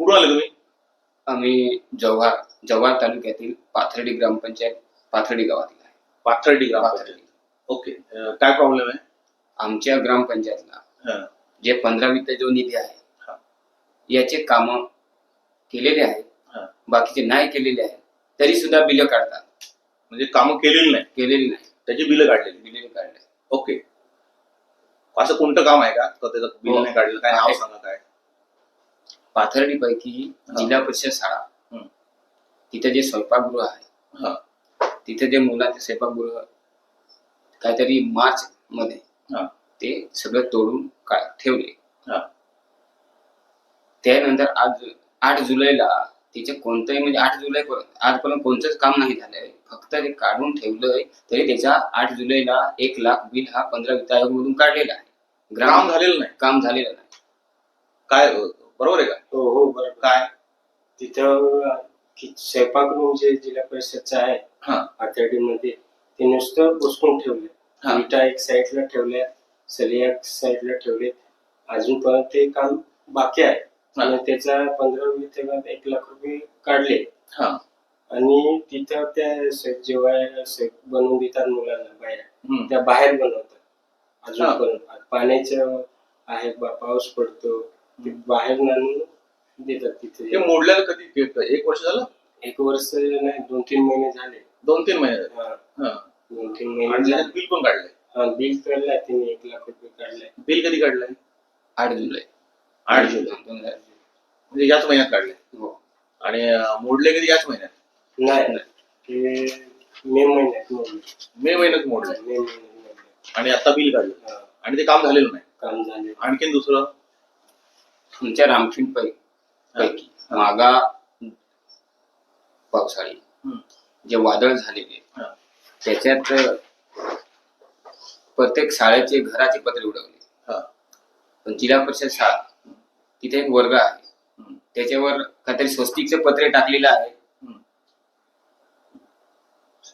कुठून आले तुम्ही? आम्ही जव्हार जव्हार तालुक्यातील पाथर्डी ग्रामपंचायत पाथर्डी गावातील आहे. पाथर्डी ग्रामपंचायत. ओके. अं, काय प्रॉब्लेम आहे? आमच्या ग्रामपंचायतला हं, जे पंधरा वित्त जो निधी हा. आहे याचे काम केलेले आहेत. हा. बाकीचे नाही केलेले आहेत. तरी सुद्धा बिलं काढतात. म्हणजे कामं केलेली नाही? केलेली नाही. त्याची बिलं काढलेली. बिले काढले ओके. असं कोणतं काम आहे का? त्याचं बिल हो. नाही काढलेलं. काय नाव आहे. सांगा काय? पाथर्डी पैकी जिल्हा परिषद शाळा. तिथे जे स्वयंपाकगृह आहे. तिथे जे मुलांचे स्वयंपाकगृह काहीतरी मार्च मध्ये ते सगळं तोडून ठेवले. त्यानंतर आज आठ जुलैला तिचे कोणतंही म्हणजे आठ जुलै आजपर्यंत कोणतंच काम नाही झालंय. फक्त ते काढून ठेवलंय तरी त्याचा आठ जुलैला एक लाख बिल हा पंधरा वित्त आयोगामधून काढलेला आहे. काम झालेलं नाही. काम झालेलं नाही. काय बरोबर आहे का? हो हो बरोबर. काय? तिथं कि- स्वयंपाकगृह जे जिल्हा परिषदचं आहे हा. मध्ये ते नुसतं ठेवले हा. विटा एक साईडला ठेवल्या सलिया एक साईडला ठेवले अजून पण ते काम बाकी आहे. आणि त्याचा पंधरा वित्तेगात एक लाख रुपये काढले. हा. आणि तिथं त्या स- जेव्हा स- बनवून देतात मुलांना बाहेर हम्म. त्या बाहेर बनवतात. अजून. पण पाण्याचं आहे बा- पाऊस पडतो. ते बाहेर आणून देतात हे तिथे मोडल्याला कधी के- एक वर्ष झालं? एक वर्ष नाही दोन तीन महिने झाले. दोन तीन महिने झाले. हा, हा. दोन तीन आणि महिने त्याच्यात बिल पण काढलंय. हा, बिल काढलाय तिने एक लाख रुपये काढलाय. बिल कधी काढलंय? आठ जुलै. आठ जुलै. दोन हजार म्हणजे याच महिन्यात काढलंय. हो. आणि अं, मोडले कधी याच महिन्यात? नाही ते मे महिन्यात मोडले. मे महिन्यात मोडलंय मे महिन्यात मोडले. आणि आता बिल काढलं. हा, आणि ते काम झालेलं नाही. काम झाले आणखीन दुसरं? तुमच्या रामखिंड पैकी मागा पावसाळी. जे वादळ झालेले. त्याच्यात प्रत्येक शाळेचे घराचे पत्रे उडवले. पण जिल्हा परिषद शाळा तिथे एक वर्ग आहे. त्याच्यावर काहीतरी स्वस्तिकचे पत्रे टाकलेले आहे.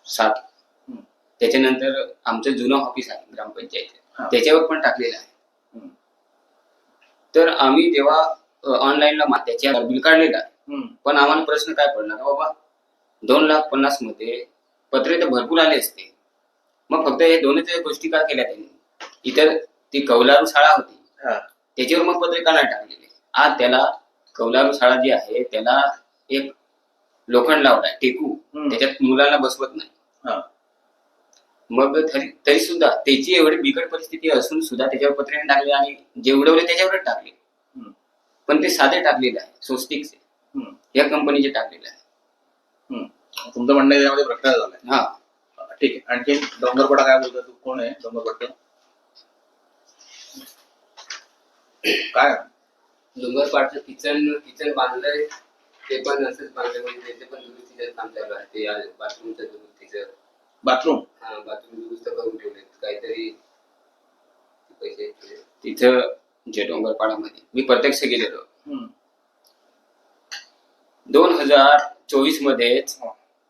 सात. त्याच्यानंतर आमचं जुनं ऑफिस आहे ग्रामपंचायत. त्याच्यावर पण टाकलेलं आहे. तर आम्ही जेव्हा ऑनलाईनला त्याच्यावर बिल काढलेलं. पण आम्हाला प्रश्न काय पडला का बाबा दोन लाख पन्नासमध्ये पत्रे तर भरपूर आले असते मग फक्त हे दोनच गोष्टी का केल्या त्यांनी इतर ती कौलारू शाळा होती हा. त्याच्यावर मग पत्रे का नाही टाकलेले आज त्याला कौलारू शाळा जी आहे त्याला एक लोखंड लावलाय टेकू. त्याच्यात मुलांना बसवत नाही. मग तरी तरी सुद्धा त्याची एवढी बिकट परिस्थिती असून सुद्धा त्याच्यावर पत्रे टाकले आणि जे उडवले त्याच्यावरच टाकले. पण ते साधे टाकलेले आहे स्वस्तिकचे. या कंपनीचे टाकलेले आहे. तुमचं म्हणणं त्यामध्ये भ्रष्टाचार झालाय हा. ठीक आहे. आणखी डोंगरपडा काय बोलतो तू कोण आहे डोंगरपट्ट? काय? डोंगरपाडचं किचन किचन बांधलंय. ते पण असंच बांधलं म्हणजे त्याचे पण दुरुस्तीचं काम चालू आहे. ते बाथरूमचं दुरुस्तीचं. बाथरूम? हा बाथरूम दुरुस्त करून ठेवलेत काहीतरी पैसे तिथं जे डोंगरपाडामध्ये मी प्रत्यक्ष गेलेलो. दोन हजार चोवीस मध्येच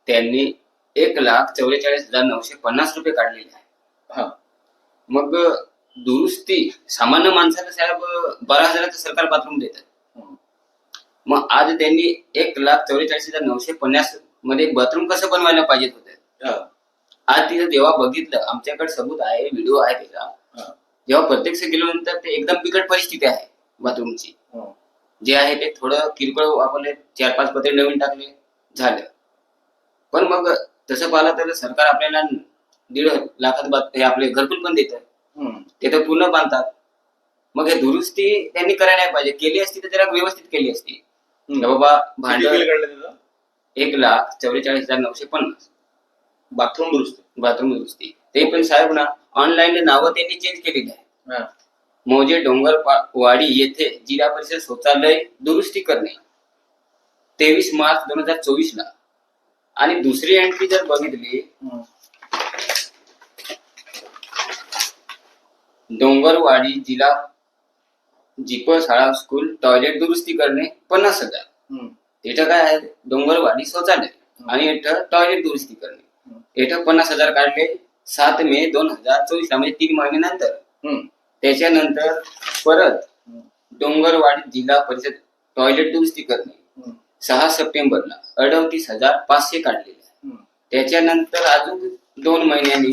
त्यांनी एक लाख चौवेचाळीस हजार नऊशे पन्नास रुपये काढलेले आहे हा. मग दुरुस्ती सामान्य माणसाला साहेब बारा हजाराचं सरकार बाथरूम देत. मग आज त्यांनी एक लाख चौवेचाळीस हजार नऊशे पन्नासमध्ये बाथरूम कसं बनवायला पाहिजे होतं. आज तिथं जेव्हा बघितलं आमच्याकडे सबूत आहे व्हिडिओ आहे त्याचा हा. जेव्हा प्रत्यक्ष गेल्यानंतर ते एकदम बिकट परिस्थिती आहे बाथरूमची. हम्म. जे आहे ते थोडं किरकोळ वापरले चार पाच पत्रे नवीन टाकले झालं. पण मग तसं पाहिलं तर सरकार आपल्याला दीड लाखात हे आपले घरकुल पण देतं. ते तर पूर्ण बांधतात. मग हे दुरुस्ती त्यांनी करायला नाही पाहिजे. केली असती तर जरा व्यवस्थित केली असती. बाबा किती भांड बिल काढलं त्याचं एक लाख चौवेचाळीस हजार नऊशे पन्नास. बाथरूम दुरुस्ती. बाथरूम दुरुस्ती. ते पण साहेब ना ऑनलाईन नावं त्यांनी चेंज केलेली आहे. मौजे डोंगर वाडी येथे जिल्हा परिषद शौचालय दुरुस्ती करणे. तेवीस मार्च दोन हजार चोवीस ला. आणि दुसरी एंट्री जर बघितली. डोंगरवाडी जिल्हा जिप शाळा स्कूल टॉयलेट दुरुस्ती करणे पन्नास हजार. इथं काय आहे? डोंगरवाडी शौचालय. आणि इथं टॉयलेट दुरुस्ती करणे. इथं पन्नास हजार काढले सात मे दोन हजार चोवीस म्हणजे तीन महिन्यानंतर. त्याच्यानंतर परत. डोंगरवाडी जिल्हा परिषद टॉयलेट दुरुस्ती करणे. सहा सप्टेंबरला अडतीस हजार पाचशे काढलेले. त्याच्यानंतर अजून दोन महिन्यांनी.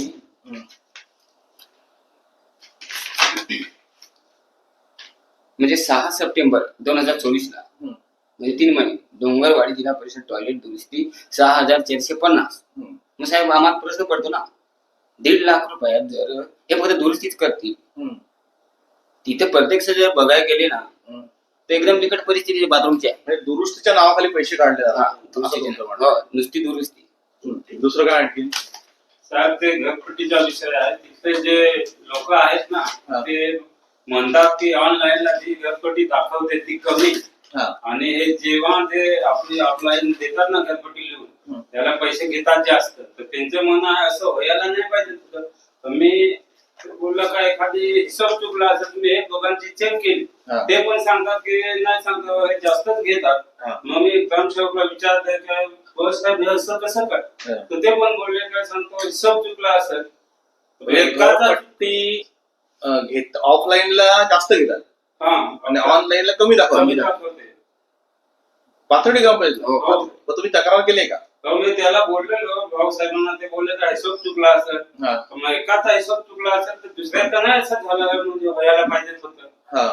म्हणजे सहा सप्टेंबर दोन हजार चोवीस ला. म्हणजे तीन महिने डोंगरवाडी जिल्हा परिषद टॉयलेट दुरुस्ती सहा हजार चारशे पन्नास. मग साहेब आम्हाला प्रश्न पडतो ना. दीड लाख रुपयात जर हे फक्त दुरुस्तीच करतील. हम्म. तिथे प्रत्यक्ष जर बघायला गेले ना हम्म. तर एकदम बिकट परिस्थिती बाथरूमची आहे. दुरुस्तीच्या नावाखाली पैसे काढले जातात. हो, नुसती दुरुस्ती. दुसरं काय आणखी साहेब ते घरपट्टीचा विषय आहे. तिथे जे लोक आहेत ना हा. ते म्हणतात की ऑनलाईनला जी घरपट्टी दाखवते ती कमी. आणि हे जेव्हा ते आपली ऑफलाईन देतात ना घरपट्टी लिहून. त्याला पैसे घेतात जास्त. त्यांचं म्हणणं आहे असं व्हायला नाही पाहिजे तुझं मी बोललं का एखादी हिशोब चुकला असेल तुम्ही एक दोघांची चेक केली. ते पण सांगतात की नाही सांगतो हे जास्तच घेतात. मग मी ग्रामसेवकला विचारते काय बस काय असं कसं काय. तर ते पण बोलले काय सांगतो हिशोब चुकला असेल म्हणजे एकाचा- घरपट्टी अं, घेत ऑफलाईनला जास्त घेतात हा आणि ऑनलाईनला कमी दाखवतात पाथर्डी ग्रामपंचायत हो. हो. मग तुम्ही तक्रार केली का तर मी त्याला बोललेलो. भाऊसाहेबांना ते बोलले का हिशोब चुकला असेल. हा. तर मग एकाचा हिशोब चुकला असेल तर दुसऱ्याचा नाही असं झालं म्हणजे व्हायला पाहिजे होतं. हा.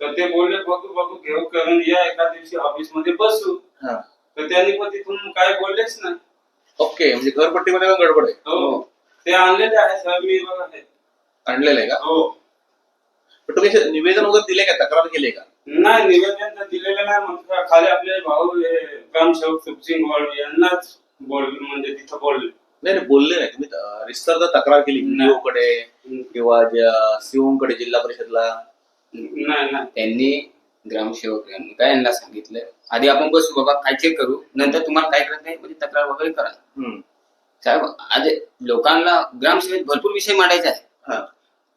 तर ते बोलले बघू बघू घेऊ करून या एका दिवशी ऑफिसमध्ये बसू. हा. तर त्यांनी पण तिथून काय बोललेच नाही. ओके म्हणजे घरपट्टीमध्ये पण गडबड आहे. हो. ते आणलेले आहे साहेब मी बघा हे. आणलेलं आहे का? हो. पण तुम्ही असे निवेदन वगैरे दिले का? तक्रार केली का? नाही निवेदन तर दिलेलं नाही मग खाली आपले भाऊ ग्रामसेवक सुखसिंग गोळ यांनाच बोल म्हणजे तिथं बोलले. नाही नाही बोलले नाही तुम्ही. रिस्तर तक्रार केली नाही. कडे किंवा सीओ कडे जिल्हा परिषदला. नाही नाही. त्यांनी ग्रामसेवक यांनी काय यांना सांगितलं? आधी आपण बसू बाबा काय चेक करू? नंतर तुम्हाला काय करत नाही म्हणजे तक्रार वगैरे करा. हम्म. साहेब आज लोकांना ग्रामसभेत भरपूर विषय मांडायचे आहे हा.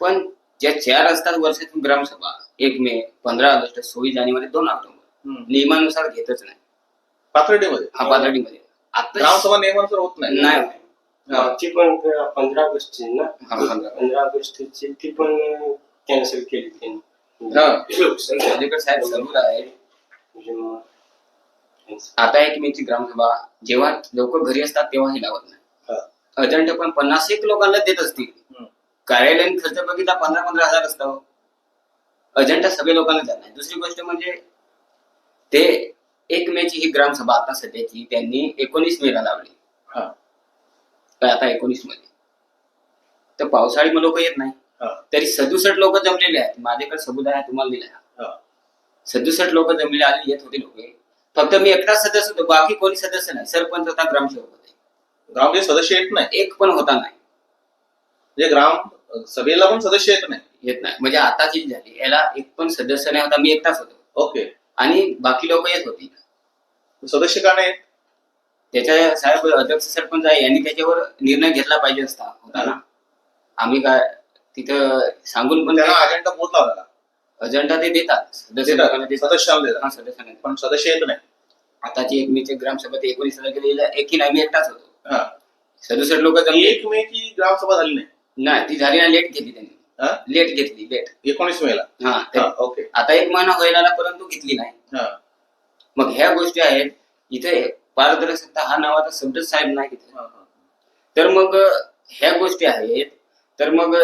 पण ज्या चार असतात वर्षातून ग्रामसभा एक मे पंधरा ऑगस्ट सव्वीस जानेवारी दोन ऑक्टोबर. नियमानुसार घेतच नाही. पाथर्डीमध्ये? हा पातळीमध्ये आता ग्रामसभा नियमानुसार होत नाही. नाही हा. ती पण पंधरा ऑगस्टची ना? हा, पंधरा. पंधरा ऑगस्टची ती पण कॅन्सल केली त्यांनी. हा. साहेब जरूर आहे. म्हणजे मग आता एक मेची ग्रामसभा जेव्हा लोक घरी असतात तेव्हाही लावत नाही. हा. अजंट पण पन्नास एक लोकांना देत असतील. हम्म. कार्यालयीन खर्च बघितला पंधरा पंधरा हजार असतो. अजंटा सगळ्या लोकांना नाही. दुसरी गोष्ट म्हणजे ते एक मेची ही ग्रामसभा आता सध्याची त्यांनी एकोणीस मेला लावली. हा. काय आता एकोणीसमध्ये? तर पावसाळी मग लोक येत नाही. हा. तरी सदुसष्ट लोक जमलेले आहेत. माझ्याकडे आहे तुम्हाला दिला हा. सदुसष्ट लोक जमलेले आले येत होते लोक. फक्त मी एकटाच सदस्य होतो बाकी कोणी सदस्य नाही. सरपंच होता ग्रामसेवक होते. ग्रामचे सदस्य येत नाही. एक पण होता नाही. म्हणजे ग्राम सभेला पण सदस्य येत नाही. येत नाही. म्हणजे आताची जी झाली याला एक पण सदस्य नाही होता मी एकटाच होतो. ओके. आणि बाकी लोक येत होती. सदस्य का नाही त्याच्या साहेब अध्यक्ष सरपंच आहे यांनी त्याच्यावर निर्णय घेतला पाहिजे असता होता ना आम्ही काय तिथं सांगून पण त्यांना अजेंडा पोहोचला होता अजेंडा ते देतात. सदस्य देतात. हा, सदस्यांना देतात. पण सदस्य येत नाही. आताची एक मीचे ग्रामसभा एकोणीस एकही नाही मी एकटाच होतो. हा. सदुसष्ट लोक जमले. एक मे ची ग्रामसभा झाली नाही? नाही ती झाली ना लेट घेतली त्यांनी. हा लेट घेतली लेट. एकोणीस मे ला हा हा तर ओके. आता एक महिना आला, परंतु घेतली नाही. हा. मग ह्या गोष्टी आहेत इथे पारदर्शकता हा नावाचा शब्दच साहेब नाही हा, हा. तर मग ह्या गोष्टी आहेत. तर मग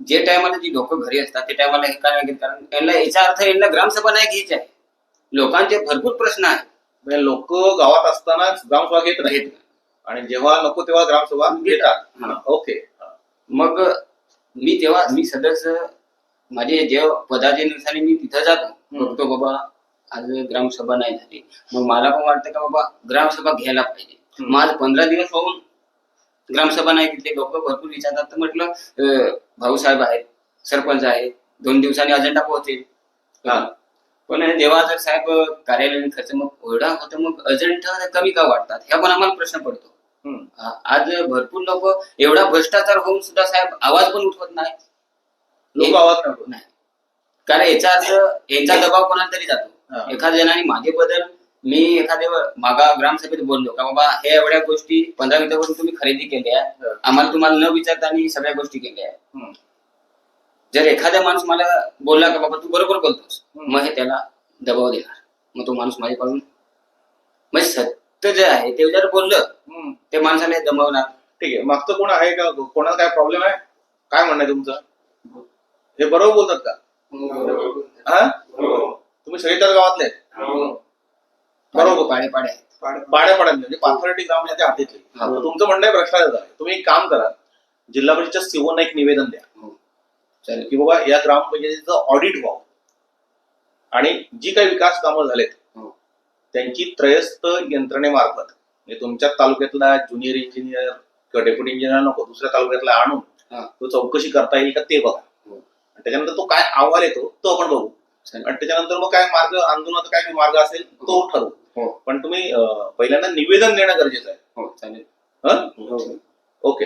जे टायमाला जी लोक घरी असतात ते टायमाला हे काय घेत कारण यांना याचा अर्थ यांना ग्रामसभा नाही घ्यायची आहे. लोकांचे भरपूर प्रश्न आहेत. म्हणजे लोक गावात असताना ग्रामसभा घेत नाही घेत आणि जेव्हा नको तेव्हा ग्रामसभा घेतात. हा, ओके. हा. मग मी तेव्हा मी सदस्य माझे जे पदाचे नुसार मी तिथं जातो. बघतो बाबा आज ग्रामसभा नाही झाली. मग मला पण वाटतं का बाबा ग्रामसभा घ्यायला पाहिजे. मग आज पंधरा दिवस होऊन ग्रामसभा नाही घेतली लोक भरपूर विचारतात. तर म्हटलं भाऊसाहेब आहेत सरपंच आहेत दोन दिवसांनी अजेंडा पोहोचेल. हा. पण जेव्हा जर साहेब कार्यालयीन खर्च मग एवढा होतो मग अजेंडा कमी का वाटतात? ह्या पण आम्हाला प्रश्न पडतो. आज भरपूर लोक एवढा भ्रष्टाचार होऊन सुद्धा साहेब आवाज पण उठवत नाही लोक आवाज नाही कारण याचा अर्थ यांचा दबाव कोणाला तरी. जातो एखाद्या जणांनी माझे बदल मी एखाद्या मागा ग्रामसभेत बोललो का बाबा हे एवढ्या गोष्टी पंधरा मिनिटापासून तुम्ही खरेदी केल्या. आम्हाला तुम्हाला न विचारता आणि सगळ्या गोष्टी केल्या. जर एखादा माणूस मला बोलला का बाबा तू बरोबर बोलतोस. मग हे त्याला दबाव देणार मग तो माणूस माझ्याकडून म्हणजे सत्य जे आहे ते जर बोललं. ते माणसाला दमवणार. ठीक आहे. मागचं कोण आहे का? कोणाला काय प्रॉब्लेम आहे? काय म्हणणं आहे तुमचं? हे बरोबर बोलतात का? हा? तुम्ही सगळे त्याच गावातले? आहेत? बरोबर. पाडे पाडे आहेत पाड्या पाड्या म्हणजे पाथर्डी ग्राम याच्या हातीतले हा. तर तुमचं म्हणणं आहे भ्रष्टाचार आहे. तुम्ही एक काम करा. जिल्हा परिषदच्या सीओना एक निवेदन द्या. हो. चालेल. की बाबा या ग्रामपंचायतीचं ऑडिट व्हावं. आणि जी काही विकास कामं झालेत हो. त्यांची त्रयस्थ यंत्रणेमार्फत म्हणजे तुमच्या तालुक्यातला ज्युनियर इंजिनियर किंवा डेप्युटी इंजिनियर नको दुसऱ्या तालुक्यातला आणून हा. तो चौकशी करता येईल का ते बघा. हो. आणि त्याच्यानंतर तो काय अहवाल येतो तो आपण बघू. आणि त्याच्यानंतर मग काय मार्ग आंदोलनाचा काय मार्ग असेल तो ठरवू. हो. पण तुम्ही पहिल्यांदा निवेदन देणं गरजेचं आहे. हो चालेल. हं? ओके.